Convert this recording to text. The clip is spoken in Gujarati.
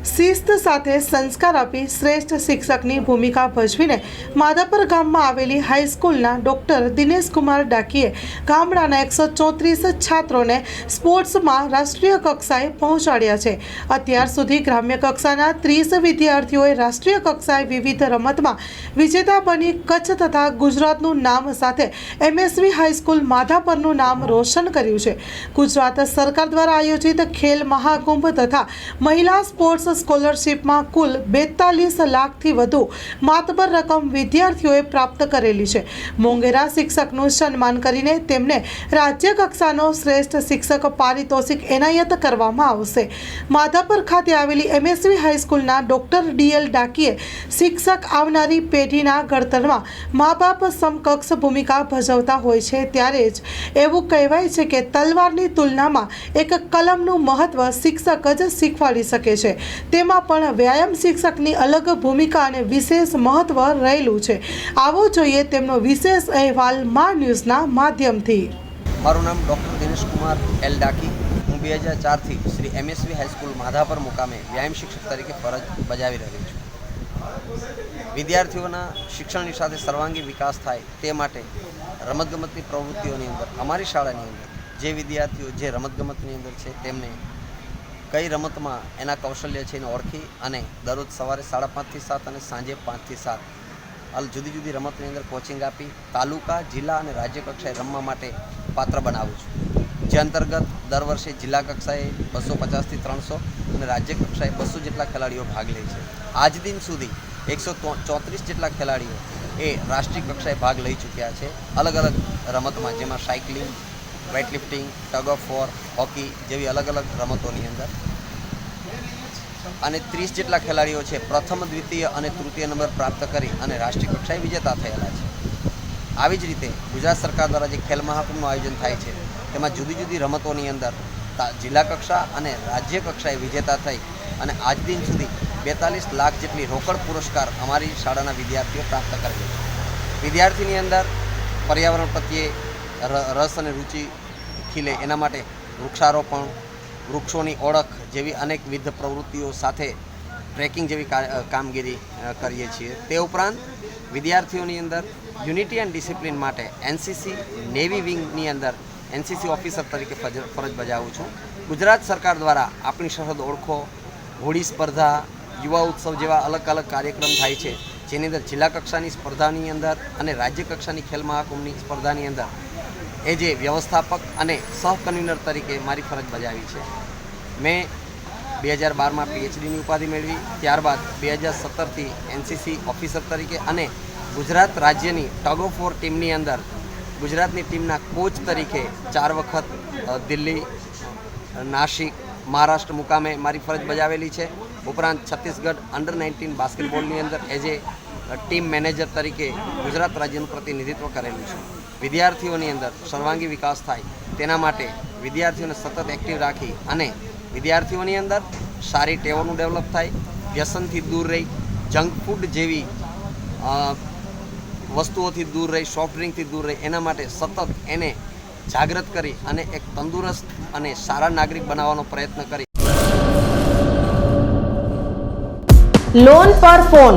શિસ્ત સાથે સંસ્કાર આપી શ્રેષ્ઠ શિક્ષકની ભૂમિકા ભજવીને માધાપર ગામમાં આવેલી હાઈસ્કૂલના ડૉક્ટર દિનેશકુમાર ડાકીએ ગામડાના એકસો ચોત્રીસ છાત્રોને સ્પોર્ટ્સમાં રાષ્ટ્રીય કક્ષાએ પહોંચાડ્યા છે. અત્યાર સુધી ગ્રામ્ય કક્ષાના ત્રીસ વિદ્યાર્થીઓએ રાષ્ટ્રીય કક્ષાએ વિવિધ રમતમાં વિજેતા બની કચ્છ તથા ગુજરાતનું નામ સાથે એમએસવી હાઈસ્કૂલ માધાપરનું નામ રોશન કર્યું છે. ગુજરાત સરકાર દ્વારા આયોજિત ખેલ મહાકુંભ તથા મહિલા સ્પોર્ટ્સ સ્કોલરશિપમાં કુલ બેતાલીસ લાખથી વધુ માતબર રકમ વિદ્યાર્થીઓએ પ્રાપ્ત કરેલી છે. મોંગેરા શિક્ષકનું સન્માન કરીને તેમને રાજ્ય કક્ષાનો શ્રેષ્ઠ શિક્ષક પારિતોષિક એનાયત કરવામાં આવશે. માધાપર ખાતે આવેલી એમએસવી હાઈસ્કૂલના ડૉક્ટર ડીએલ ડાકીએ શિક્ષક આવનારી પેઢીના ઘડતરમાં મા બાપ સમકક્ષ ભૂમિકા ભજવતા હોય છે ત્યારે જ એવું કહેવાય છે કે તલવારની તુલનામાં એક કલમનું મહત્વ શિક્ષક જ શીખવાડી શકે છે. તેમાં પણ વ્યાયામ શિક્ષકની અલગ ભૂમિકા અને વિશેષ મહત્વ રહેલું છે. આવો જોઈએ તેમનો વિશેષ અહેવાલ મા ન્યૂઝના માધ્યમથી. મારું નામ ડૉક્ટર દિનેશ કુમાર એલ ડાકી. હું બે હજાર ચારથી શ્રી એમએસવી હાઈસ્કૂલ માધાપર મુકામે વ્યાયામ શિક્ષક તરીકે ફરજ બજાવી રહ્યો છું. વિદ્યાર્થીઓના શિક્ષણની સાથે સર્વાંગી વિકાસ થાય તે માટે રમતગમતની પ્રવૃત્તિઓની અંદર, અમારી શાળાની અંદર, જે વિદ્યાર્થીઓ જે રમતગમતની અંદર છે, તેમને કઈ રમતમાં એના કૌશલ્ય છે એને ઓળખી અને દરરોજ સવારે સાડા પાંચથી સાત અને સાંજે પાંચથી સાત અલ જુદી જુદી રમતની અંદર કોચિંગ આપી, તાલુકા, જિલ્લા અને રાજ્ય કક્ષાએ રમવા માટે પાત્ર બનાવું છું. જે અંતર્ગત દર વર્ષે જિલ્લા કક્ષાએ બસો પચાસથી ત્રણસો અને રાજ્ય કક્ષાએ બસો જેટલા ખેલાડીઓ ભાગ લે છે. આજ દિન સુધી એકસો ચોત્રીસ જેટલા ખેલાડીઓ એ રાષ્ટ્રીય કક્ષાએ ભાગ લઈ ચૂક્યા છે. અલગ અલગ રમતમાં જેમાં cycling weightlifting tug of war hockey જેવી અલગ અલગ રમતોની અંદર. અને ત્રીસ જેટલા ખેલાડીઓ છે, પ્રથમ, દ્વિતીય અને તૃતીય નંબર પ્રાપ્ત કરી અને રાષ્ટ્રીય કક્ષાએ વિજેતા થયેલા છે. આવી જ રીતે ગુજરાત સરકાર દ્વારા જે ખેલ મહાકુંભનું આયોજન થાય છે, તેમાં જુદી જુદી રમતોની અંદર જિલ્લા કક્ષા અને રાજ્ય કક્ષાએ વિજેતા થઈ અને આજ દિન સુધી બેતાલીસ લાખ જેટલી રોકડ પુરસ્કાર અમારી શાળાના વિદ્યાર્થીઓ પ્રાપ્ત કરેલી છે. વિદ્યાર્થીની અંદર પર્યાવરણ પ્રત્યે રસ અને રુચિ ખીલે એના માટે વૃક્ષારોપણ, વૃક્ષોની ઓળખ જેવી અનેકવિધ પ્રવૃત્તિઓ સાથે ટ્રેકિંગ જેવી કામગીરી કરીએ છીએ. તે ઉપરાંત વિદ્યાર્થીઓની અંદર યુનિટી એન્ડ ડિસિપ્લિન માટે એનસીસી નેવી વિંગની અંદર એનસીસી ઓફિસર તરીકે ફરજ બજાવું છું. ગુજરાત સરકાર દ્વારા આપણી સરહદ ઓળખો, હોળી સ્પર્ધા, યુવા ઉત્સવ જેવા અલગ અલગ કાર્યક્રમ થાય છે. જેની અંદર જિલ્લા કક્ષાની સ્પર્ધાની અંદર અને રાજ્ય કક્ષાની ખેલ મહાકુંભની સ્પર્ધાની અંદર એ વ્યવસ્થાપક અને સહ કન્વીનર તરીકે મારી ફરજ બજાવી છે. મેં બે હજાર બારમાં પીએચડીની ઉપાધિ મેળવી, ત્યારબાદ બે હજાર સત્તરથી એનસીસી ઓફિસર તરીકે અને ગુજરાત રાજ્યની ટગ ઓફ વોર ટીમની અંદર ગુજરાતની ટીમના કોચ તરીકે ચાર વખત દિલ્હી નાસિક, મહારાષ્ટ્ર મુકામે મારી ફરજ બજાવેલી છે. ઉપરાંત છત્તીસગઢ અંડર નાઇન્ટીન બાસ્કેટબોલની અંદર એઝ એ ટીમ મેનેજર તરીકે ગુજરાત રાજ્યનું પ્રતિનિધિત્વ કરેલું છે. વિદ્યાર્થીઓની અંદર સર્વાંગી વિકાસ થાય તેના માટે વિદ્યાર્થીઓને સતત એક્ટિવ રાખી અને વિદ્યાર્થીઓની અંદર સારી ટેવોનું ડેવલપ થાય, વ્યસનથી દૂર રહી જંક ફૂડ જેવી વસ્તુઓથી દૂર રહી સોફ્ટ ડ્રિંકથી દૂર રહી, એના માટે સતત એને જાગૃત કરી અને એક તંદુરસ્ત અને સારા નાગરિક બનાવવાનો પ્રયત્ન કરી. લોન પર ફોન